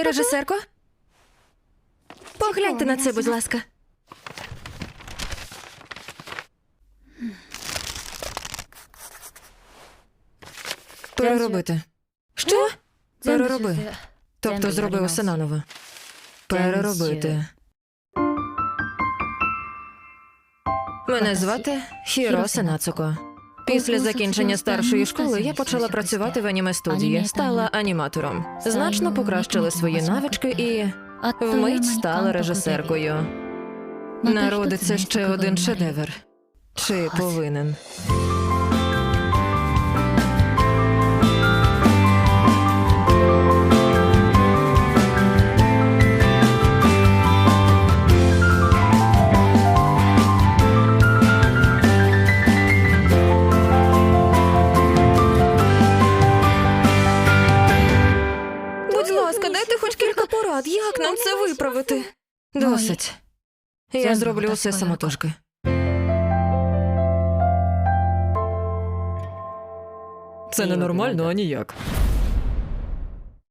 Пані режисерко? Погляньте на це, будь ласка. Переробити. Що? Перероби. Тобто зроби усе наново. Переробити. Мене звати Хіросе Нацуко. Після закінчення старшої школи я почала працювати в аніме студії, стала аніматором. Значно покращили свої навички і вмить стала режисеркою. Народиться ще один шедевр. Чи повинен? Дайте хоч кілька порад. Як нам це виправити? Досить. Я зроблю усе самотужки. Це ненормально, а ніяк.